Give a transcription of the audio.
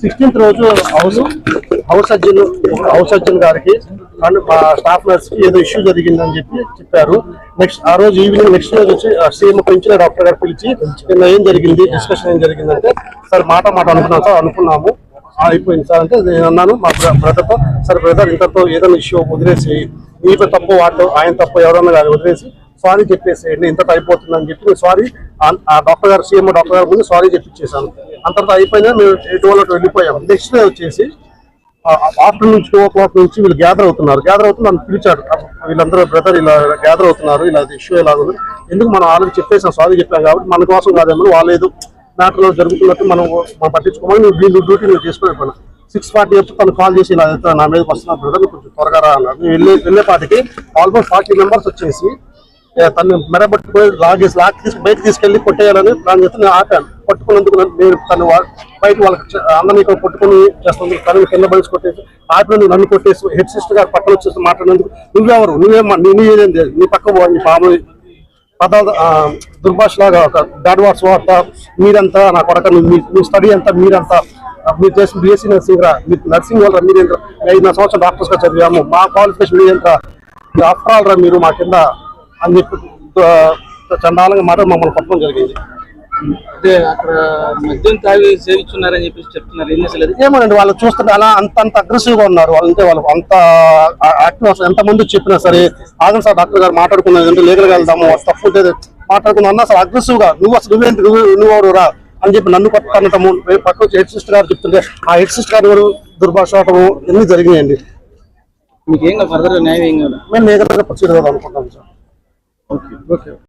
Sixteenth రోజు house house surgeon house surgeon గారికి and మా స్టాఫ్ నర్స్కి ఏదో ఇష్యూ జరిగిందని చెప్పి చెప్పారు. నెక్స్ట్ ఆ రోజు ఈవినింగ్ నెక్స్ట్ రోజు వచ్చి సీఎం పెంచిన డాక్టర్ గారు పిలిచి నిన్న ఏం జరిగింది డిస్కషన్ ఏం జరిగిందంటే సార్ మాట మాట అనుకున్నాం సార్ అనుకున్నాము. ఆ, అయిపోయింది సార్. అంటే నేను అన్నాను మా బ్రదర్తో సార్ బ్రదర్ ఇంతతో ఏదైనా ఇష్యూ వదిలేసి మీకు తప్పు వాడు ఆయన తప్పు ఎవరన్నా కానీ వదిలేసి సారీ చెప్పేసేయండి ఇంతతో అయిపోతుందని చెప్పి సారీ ఆ డాక్టర్ గారు సీఎం డాక్టర్ గారు ముందు సారీ చెప్పించేసాను అంతటా అయిపోయినా మేము ఎటువంటి వెళ్ళిపోయాం నెక్స్ట్ డే వచ్చేసి ఆఫ్టర్నూన్ నుంచి టూ ఓ క్లాక్ నుంచి వీళ్ళు గ్యాదర్ అవుతున్నారు. గ్యాదర్ అవుతూ నన్ను పిలిచాడు వీళ్ళందరూ బ్రదర్ ఇలా గ్యాదర్ అవుతున్నారు ఇలా ఇష్యూ ఎలా ఉంది. ఎందుకు మనం ఆల్రెడీ చెప్పేసాం సారీ చెప్పాం కాబట్టి మన కోసం కాదేమో వాళ్ళు ఏదో జరుగుతున్నట్టు మనం మనం పట్టించుకోమని నువ్వు వీళ్ళు డ్యూటీ నువ్వు చేసుకుని సిక్స్ ఫార్టీ వచ్చి తను కాల్ చేసి ఇలా నా మీదకి వస్తున్నా బ్రదర్ కొంచెం త్వరగా రా అన్నారు వెళ్ళే వెళ్ళేపాటికి ఆల్మోస్ట్ ఫార్టీ మెంబర్స్ వచ్చేసి తను మెరబట్టుకుని లాగేసి లాక్ తీసి బయట తీసుకెళ్ళి కొట్టేయాలని ప్లాన్ చేస్తే నేను ఆపాను. పట్టుకున్నందుకు నేను తను బయట వాళ్ళకి అందరినీ ఇక్కడ పట్టుకుని చేస్తుంది. తను కింద బలిసి కొట్టేసి ఆపినందుకు నన్ను కొట్టేసి హెడ్ సిస్టర్ గారు పక్కన వచ్చేసి మాట్లాడినందుకు నువ్వెవరు? నువ్వేం నీ నీ నీ పక్క నీ పాము పదార్థ దుర్భాష లాగా ఒక బ్యాడ్ వాట్స్ వార్త మీరంతా నా కొడక మీ- స్టడీ అంతా మీరంతా. మీరు చేసిన బీఎస్సీ నర్సింగ్ రా మీరు నర్సింగ్ వాళ్ళ మీరు ఎంత ఐదు నా సంవత్సరం డాక్టర్స్గా చదివాము. మా క్వాలిఫికేషన్ మీరు ఎంత ఆఫ్టర్ ఆల్ రా మీరు మా కింద? అని చెప్పి చండాలంగా మాట మమ్మల్ని పట్టడం జరిగింది. అదే అక్కడ మద్యం తాగి సేవిస్తున్నారని చెప్పేసి చెప్తున్నారు. ఏం అసలు అది ఏమోనండి వాళ్ళు చూస్తుంటే అలా అంత అంత అగ్రెసివ్గా ఉన్నారు. వాళ్ళు అంటే వాళ్ళు అంత యాక్టివ్ అసలు ఎంత మంది చెప్పినా సరే ఆగం సార్ డాక్టర్ గారు మాట్లాడుకున్నది అంటే లీగల్గా వెళ్దాము తప్పు ఉంటే మాట్లాడుకున్నా అన్న అసలు అగ్రెసివ్గా నువ్వు అసలు నువ్వేంటి నువ్వు నువ్వు రా అని చెప్పి నన్ను కొట్టనటము పక్క వచ్చి హెడ్ సిస్టర్ గారు చెప్తుంటే ఆ హెడ్ సిస్టర్ గారు దుర్భాష ఆడటము ఎన్ని జరిగినాయండి. మీకు ఏం ఫర్దర్ న్యాయం ఏం కాదు. మేము లీగల్గా ప్రొసీడ్ అవుదాం అనుకుంటాం సార్. okay